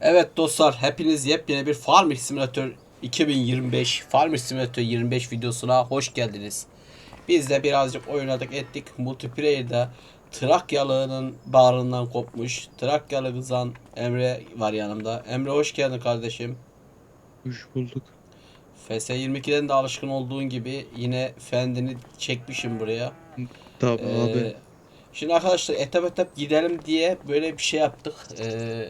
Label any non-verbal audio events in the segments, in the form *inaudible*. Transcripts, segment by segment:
Evet dostlar hepiniz yepyeni bir Farming Simulator 2025 Farming Simulator 25 videosuna hoş geldiniz. Biz de birazcık oynadık ettik. Multiplayer'da Trakyalının bağrından kopmuş. Trakyalı kızan Emre var yanımda. Emre hoş geldin kardeşim. Hoş bulduk. FS22'den de alışkın olduğun gibi yine fendini çekmişim buraya. Tabii Ee, abi. Şimdi arkadaşlar etap etap gidelim diye böyle bir şey yaptık. Ee,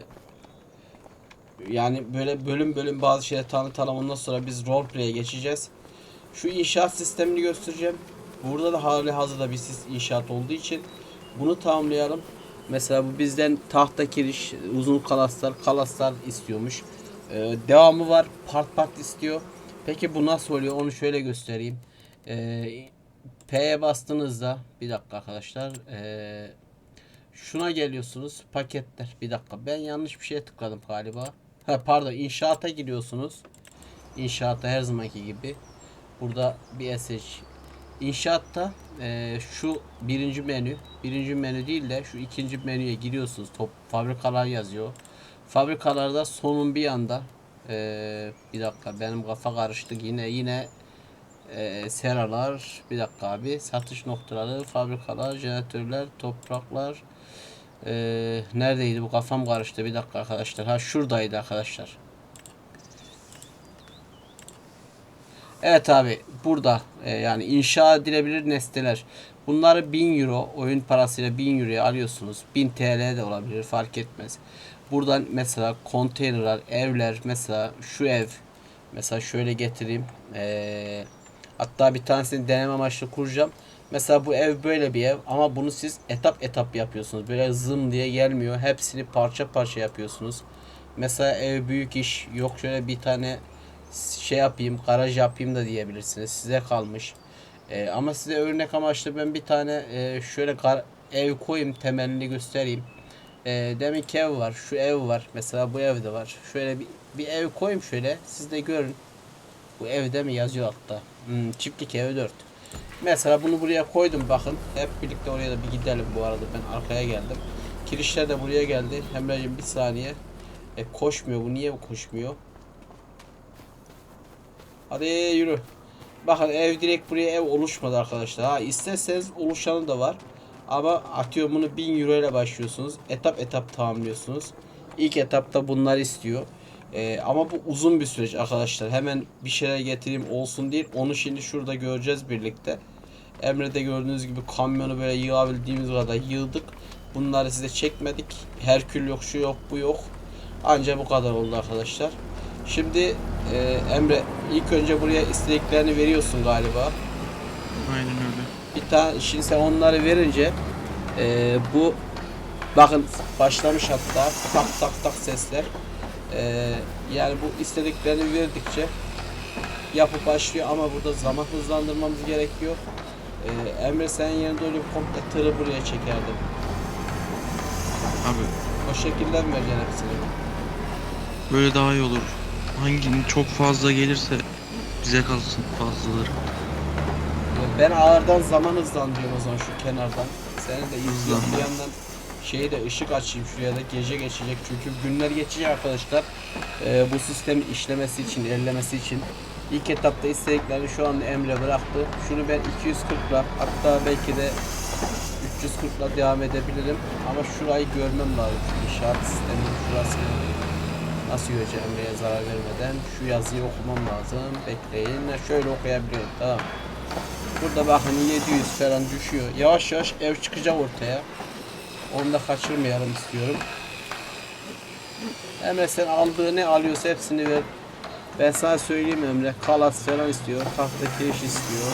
yani böyle bölüm bölüm bazı şeyleri tanıtalım ondan sonra biz roleplay'e geçeceğiz. Şu inşaat sistemini göstereceğim. Burada da hali hazırda bir inşaat olduğu için bunu tamamlayalım. Mesela bu bizden tahta kiriş, uzun kalaslar, kalaslar istiyormuş. Ee, devamı var, part part istiyor. Peki bu nasıl oluyor onu şöyle göstereyim. Ee, P'ye bastığınızda bir dakika arkadaşlar. Ee, şuna geliyorsunuz paketler. Bir dakika ben yanlış bir şeye tıkladım galiba. Ha pardon inşaata giriyorsunuz. İnşaatta her zamanki gibi. Burada bir SH. İnşaatta ee, şu birinci menü. Birinci menü değil de şu ikinci menüye giriyorsunuz. Top fabrikalar yazıyor. Fabrikalarda sonun bir yanda ee, bir dakika benim kafa karıştı yine yine ee, seralar bir dakika abi satış noktaları fabrikalar jeneratörler topraklar ee, neredeydi? Bu kafam karıştı. Bir dakika arkadaşlar. Ha şuradaydı arkadaşlar. Evet abi burada e, yani inşa edilebilir nesneler. Bunları 1000 euro oyun parasıyla 1000 euroya alıyorsunuz. 1000 TL de olabilir fark etmez. Buradan mesela konteynerler evler mesela şu ev. Mesela şöyle getireyim. Ee, hatta bir tanesini deneme amaçlı kuracağım mesela bu ev böyle bir ev ama bunu siz etap etap yapıyorsunuz böyle zım diye gelmiyor hepsini parça parça yapıyorsunuz mesela ev büyük iş yok şöyle bir tane şey yapayım, garaj yapayım da diyebilirsiniz. Size kalmış. Ee, ama size örnek amaçlı ben bir tane e, şöyle ev koyayım, temelini göstereyim. Ee, demin ki ev var, şu ev var. Mesela bu ev de var. Şöyle bir, bir ev koyayım şöyle. Siz de görün. Bu evde mi yazıyor altta. Hmm, çiftlik evi 4. Mesela bunu buraya koydum bakın. Hep birlikte oraya da bir gidelim bu arada. Ben arkaya geldim. Kirişler de buraya geldi. Emre'cim bir saniye. E, koşmuyor bu. Niye koşmuyor? Hadi yürü. Bakın ev direkt buraya ev oluşmadı arkadaşlar. Ha isterseniz oluşanı da var. Ama atıyorum bunu 1000 euro ile başlıyorsunuz. Etap etap tamamlıyorsunuz. İlk etapta bunlar istiyor. Ee, ama bu uzun bir süreç arkadaşlar. Hemen bir şeyler getireyim olsun değil. Onu şimdi şurada göreceğiz birlikte. Emre'de gördüğünüz gibi kamyonu böyle yığabildiğimiz kadar yığdık. Bunları size çekmedik. Herkül yok, şu yok, bu yok. Anca bu kadar oldu arkadaşlar. Şimdi e, Emre ilk önce buraya istediklerini veriyorsun galiba. Aynen öyle. Bir tane şimdi sen onları verince e, bu bakın başlamış hatta tak tak tak sesler. E, yani bu istediklerini verdikçe yapı başlıyor ama burada zaman hızlandırmamız gerekiyor. E, Emre senin yerinde öyle bir komple tırı buraya çekerdim. Abi O şekilde mi vereceksin hepsini? böyle daha iyi olur. Hanginin çok fazla gelirse bize kalsın fazlaları. Ben ağırdan zaman hızlandırıyorum o zaman şu kenardan. Seni de izliyorum. Hızlandı. Bir yandan şeyi de ışık açayım şuraya da gece geçecek. Çünkü günler geçecek arkadaşlar. Ee, bu sistemin işlemesi için, ilerlemesi için. İlk etapta istediklerini şu an Emre bıraktı. Şunu ben 240'la hatta belki de 340'la devam edebilirim. Ama şurayı görmem lazım. Şu inşaat sisteminin şurasını nasıl göreceğim Emre'ye zarar vermeden. Şu yazıyı okumam lazım. Bekleyin. Şöyle okuyabiliyorum. Tamam. Burada bakın 700 falan düşüyor. Yavaş yavaş ev çıkacak ortaya. Onu da kaçırmayalım istiyorum. Emre sen aldığı ne alıyorsa hepsini ver. Ben sana söyleyeyim Emre. Kalas falan istiyor. Tahta kiriş istiyor.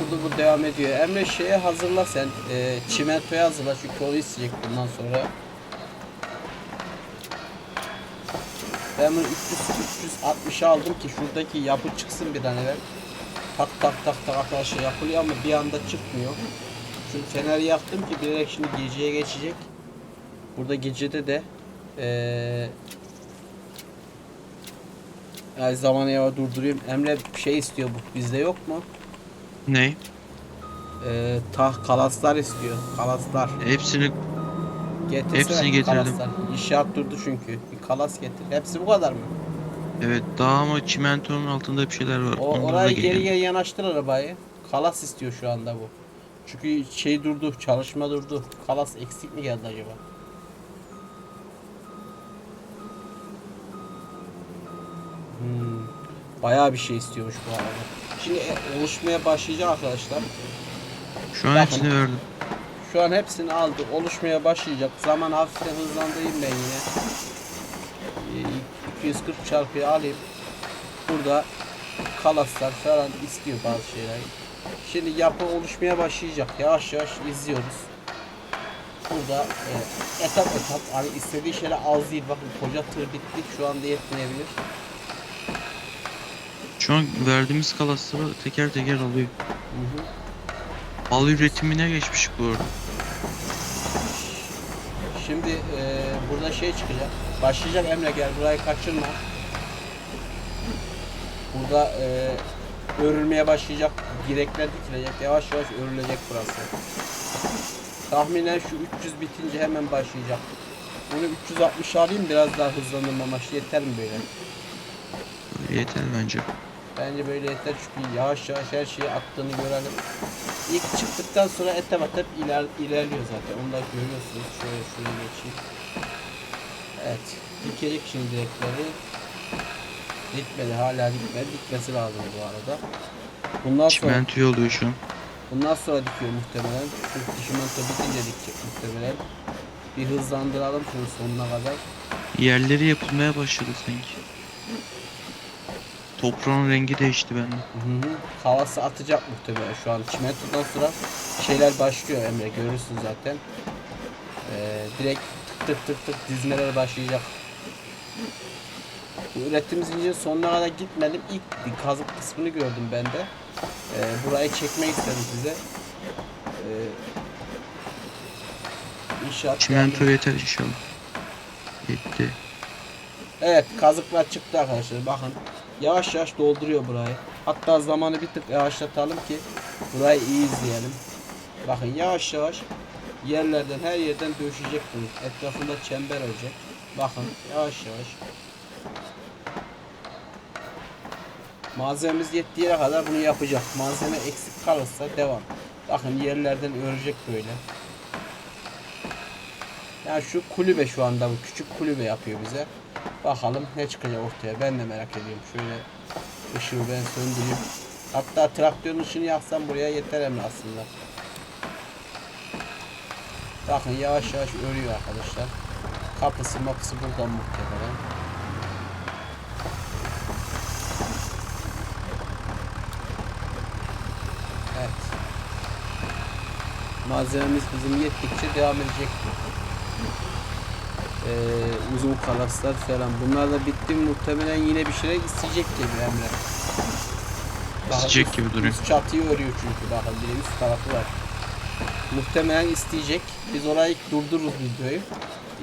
Burada bu devam ediyor. Emre şeye hazırla sen. E, çimentoya hazırla çünkü onu isteyecek bundan sonra. Ben bunu 300 360 aldım ki şuradaki yapı çıksın bir tane evvel. Tak tak tak tak arkadaşlar yapılıyor ama bir anda çıkmıyor. Çünkü feneri yaktım ki direkt şimdi geceye geçecek. Burada gecede de eee yani zamanı yavaş durduruyorum. Emre bir şey istiyor bu. Bizde yok mu? Ne? Eee tah kalaslar istiyor. Kalaslar. Hepsini Getirsene Hepsini getirdim. kalaslar. İnşaat durdu çünkü. Bir kalas getir. Hepsi bu kadar mı? Evet daha ama çimentonun altında bir şeyler var. O, Onları da orayı geri gelelim. geri yanaştır arabayı. Kalas istiyor şu anda bu. Çünkü şey durdu, çalışma durdu. Kalas eksik mi geldi acaba? Hmm. Bayağı bir şey istiyormuş bu arada. Şimdi e, oluşmaya başlayacak arkadaşlar. Şu an Bakın. hepsini verdim. Şu an hepsini aldı. Oluşmaya başlayacak. Zaman hafiften hızlandırayım ben yine. Ee, 240 çarpıya alayım. Burada kalaslar falan istiyor bazı şeyler. Şimdi yapı oluşmaya başlayacak. Yavaş yavaş izliyoruz. Burada e, etap etap hani istediği şeyler az değil. Bakın koca tır bitti. Şu anda yetmeyebilir. Şu an verdiğimiz kalasları teker teker alıyor. Hı hı. Bal üretimine geçmiş bu arada. Şimdi e, burada şey çıkacak. Başlayacak Emre gel burayı kaçırma. Burada e, örülmeye başlayacak. Direkler dikilecek. Yavaş yavaş örülecek burası. Tahminen şu 300 bitince hemen başlayacak. Bunu 360 alayım biraz daha hızlandırma amaçlı yeter mi böyle? Yeter bence. Bence böyle yeter çünkü yavaş yavaş her şeyi attığını görelim. İlk çıktıktan sonra etap etap iler, ilerliyor zaten. Onu da görüyorsunuz. Şöyle şuraya geçeyim. Evet. Dikecek şimdi direkleri. Dikmedi. Hala dikmedi. Dikmesi lazım bu arada. Bundan sonra, Çimento oluyor şu an. bundan sonra dikiyor muhtemelen. Çünkü çimento bitince dikecek muhtemelen. Bir hızlandıralım şunu sonuna kadar. Yerleri yapılmaya başladı sanki. Toprağın rengi değişti bende. Hı hı. Havası atacak muhtemelen şu an. Çimentodan sonra şeyler başlıyor Emre görürsün zaten. Ee, direkt tık tık tık dizmeler başlayacak. Bu üretim zincirinin sonuna kadar gitmedim. İlk kazık kısmını gördüm ben de. Ee, burayı çekmek istedim size. Ee, inşaat Çimento yeter inşallah. Yetti. Evet kazıklar çıktı arkadaşlar bakın. Yavaş yavaş dolduruyor burayı. Hatta zamanı bir tık yavaşlatalım ki burayı iyi izleyelim. Bakın yavaş yavaş yerlerden her yerden döşecek bunu. Etrafında çember olacak. Bakın yavaş yavaş. Malzememiz yettiği kadar bunu yapacak. Malzeme eksik kalırsa devam. Bakın yerlerden örecek böyle. Yani şu kulübe şu anda bu küçük kulübe yapıyor bize. Bakalım ne çıkacak ortaya. Ben de merak ediyorum. Şöyle ışığı ben söndüreyim. Hatta traktörün ışığını yaksam buraya yeter Emre aslında. Bakın yavaş yavaş örüyor arkadaşlar. Kapısı mapısı buradan muhtemelen. Evet. Malzememiz bizim yettikçe devam edecek. Ee, uzun kalaslar falan. Bunlar da bitti muhtemelen yine bir şeyler isteyecek gibi Emre. İsteyecek gibi duruyor. Çatıyı örüyor çünkü bakın bir üst tarafı var. Muhtemelen isteyecek. Biz orayı durdururuz videoyu.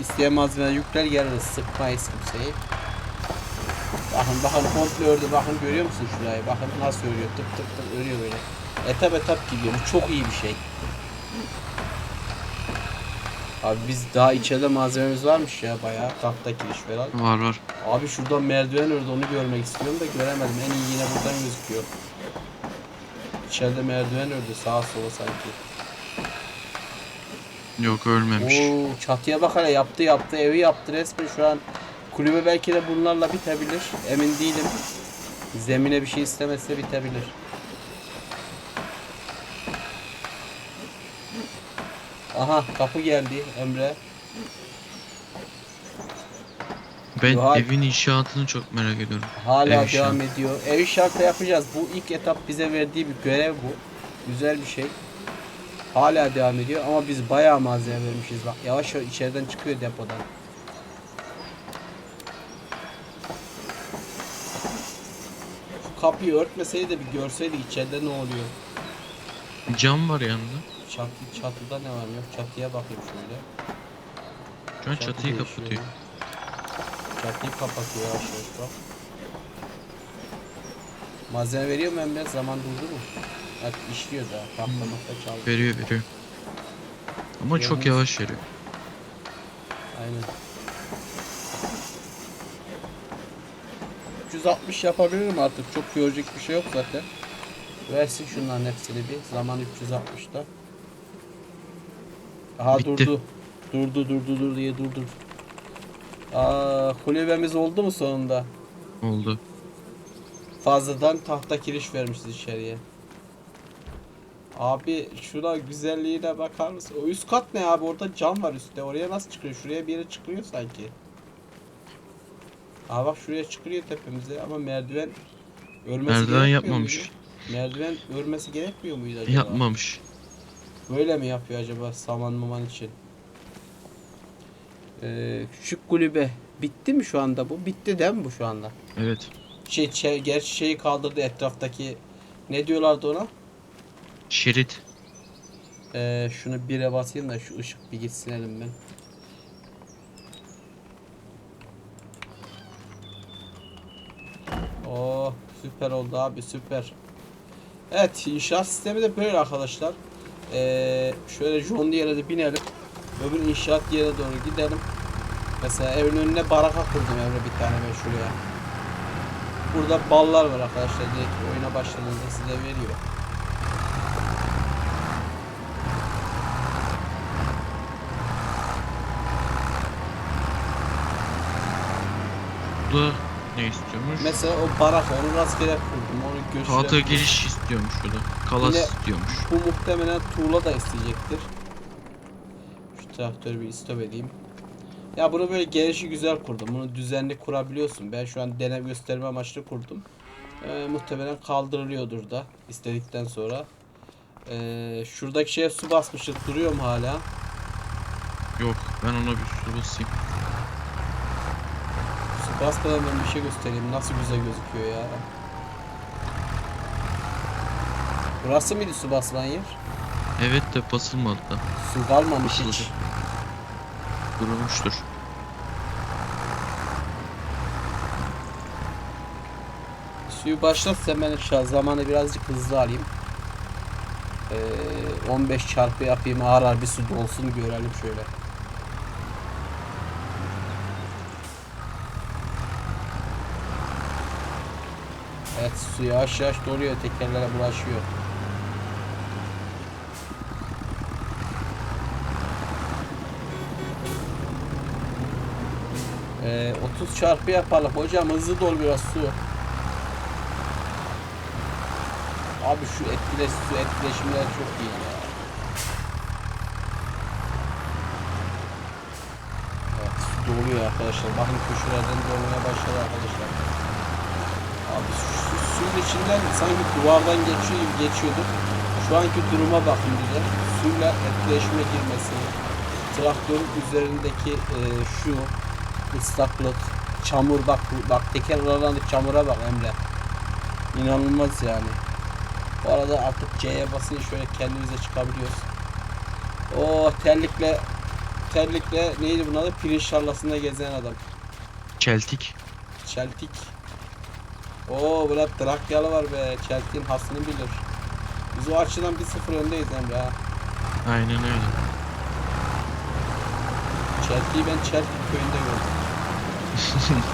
İsteyen malzemeler yükler geliriz. Sıkmayız kimseyi. Bakın bakın komple ördü. Bakın görüyor musun şurayı? Bakın nasıl örüyor. Tık tık tık örüyor böyle. Etap etap gidiyor. Bu çok iyi bir şey. Abi biz daha içeride malzememiz varmış ya bayağı tahta kiriş falan. Var var. Abi şuradan merdiven ördü onu görmek istiyorum da göremedim. En iyi yine buradan gözüküyor. İçeride merdiven ördü sağa sola sanki. Yok ölmemiş. Oo çatıya bak hele yaptı yaptı evi yaptı resmen şu an kulübe belki de bunlarla bitebilir. Emin değilim. Zemine bir şey istemezse bitebilir. Aha kapı geldi Emre. Ben Yuhal- evin inşaatını çok merak ediyorum. Hala Ev devam inşaatı. ediyor. Ev inşaatı yapacağız. Bu ilk etap bize verdiği bir görev bu. Güzel bir şey. Hala devam ediyor ama biz bayağı malzeme vermişiz. Bak yavaş yavaş içeriden çıkıyor depodan. Şu kapıyı örtmeseydi de bir görseydik içeride ne oluyor. Cam var yanında. Çatı, çatıda ne var yok. Çatıya bakayım şöyle. Şu an Çatı çatıyı değişiyor. kapatıyor. Çatıyı kapatıyor yavaş yavaş bak. Malzeme veriyor mu Emre? Zaman durdu mu? Bak işliyor daha. Tahta mahta çaldı. Veriyor veriyor. Ama çok Yalnız- yavaş veriyor. Aynen. 360 yapabilirim artık. Çok görecek bir şey yok zaten. Versin şunların hepsini bir. Zaman 360'da. Aha Bitti. durdu. Durdu durdu dur diye durdur. Aa kulübemiz oldu mu sonunda? Oldu. Fazladan tahta kiriş vermişiz içeriye. Abi şuna güzelliğine bakar mısın? O üst kat ne abi? Orada cam var üstte. Oraya nasıl çıkıyor? Şuraya bir yere çıkıyor sanki. Aa bak şuraya çıkıyor tepemize ama merdiven örmesi Merdiven yapmamış. muydu? Merdiven örmesi gerekmiyor muydu acaba? Yapmamış. Böyle mi yapıyor acaba saman maman için? Ee, küçük kulübe bitti mi şu anda bu? Bitti değil mi bu şu anda? Evet. Şey, şey gerçi şeyi kaldırdı etraftaki ne diyorlardı ona? Şerit. Ee, şunu bire basayım da şu ışık bir gitsin elimden. Oh süper oldu abi süper. Evet inşaat sistemi de böyle arkadaşlar. Ee, şöyle John Deere'e de binelim. Öbür inşaat yerine doğru gidelim. Mesela evin önüne baraka kurdum Emre bir tane ben şuraya. Burada ballar var arkadaşlar direkt oyuna başladığınızda size veriyor. Bu da ne istiyormuş? Mesela o barak onu rastgele kurdum onu göçle. Tahta giriş istiyormuş o da. Kalas Yine- istiyormuş. Bu muhtemelen tuğla da isteyecektir. Şu traktörü bir istop edeyim. Ya bunu böyle gelişi güzel kurdum. Bunu düzenli kurabiliyorsun. Ben şu an deney gösterme amaçlı kurdum. Ee, muhtemelen kaldırılıyordur da istedikten sonra. Ee, şuradaki şeye su basmıştık. Duruyor mu hala? Yok ben ona bir su basayım. Basmadan ben bir şey göstereyim. Nasıl güzel gözüküyor ya. Burası mıydı su basılan yer? Evet de basılmadı da. Su kalmamış hiç. Basıldı. Durulmuştur. Suyu başlatsa ben şu an zamanı birazcık hızlı alayım. Ee, 15 çarpı yapayım ağır ağır bir su dolsun görelim şöyle. Evet su yavaş yavaş doluyor tekerlere bulaşıyor. Ee, 30 çarpı yapalım hocam hızlı dol biraz su. Abi şu etkileş su etkileşimler çok iyi ya. Doluyor arkadaşlar. Bakın köşelerden dolmaya başladı arkadaşlar. Abi su- suyun içinden sanki duvardan geçiyor gibi geçiyordu. Şu anki duruma bakın bize. Suyla etkileşime girmesi. Traktörün üzerindeki e, şu ıslaklık, çamur bak bak teker aralarındaki çamura bak Emre. İnanılmaz yani. Bu arada artık C'ye basınca şöyle kendimize çıkabiliyoruz. O terlikle terlikle neydi bunun adı? Pirinç tarlasında gezen adam. Çeltik. Çeltik. Oo burada Trakyalı var be. Çeltik'in haslını bilir. Biz o açıdan 1-0 öndeyiz Emre ha. Aynen öyle. Çeltik'i ben Çeltik köyünde gördüm.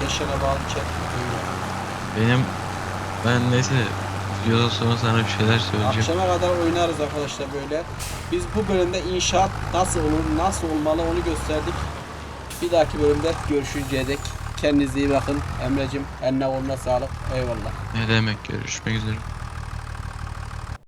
*laughs* Keşan'a bağlı Çeltik köyü. Benim ben neyse videodan sonra sana bir şeyler söyleyeceğim. Akşama kadar oynarız arkadaşlar böyle. Biz bu bölümde inşaat nasıl olur, nasıl olmalı onu gösterdik. Bir dahaki bölümde görüşünceye dek kendinize iyi bakın. Emre'cim eline koluna sağlık. Eyvallah. Ne demek görüşmek üzere.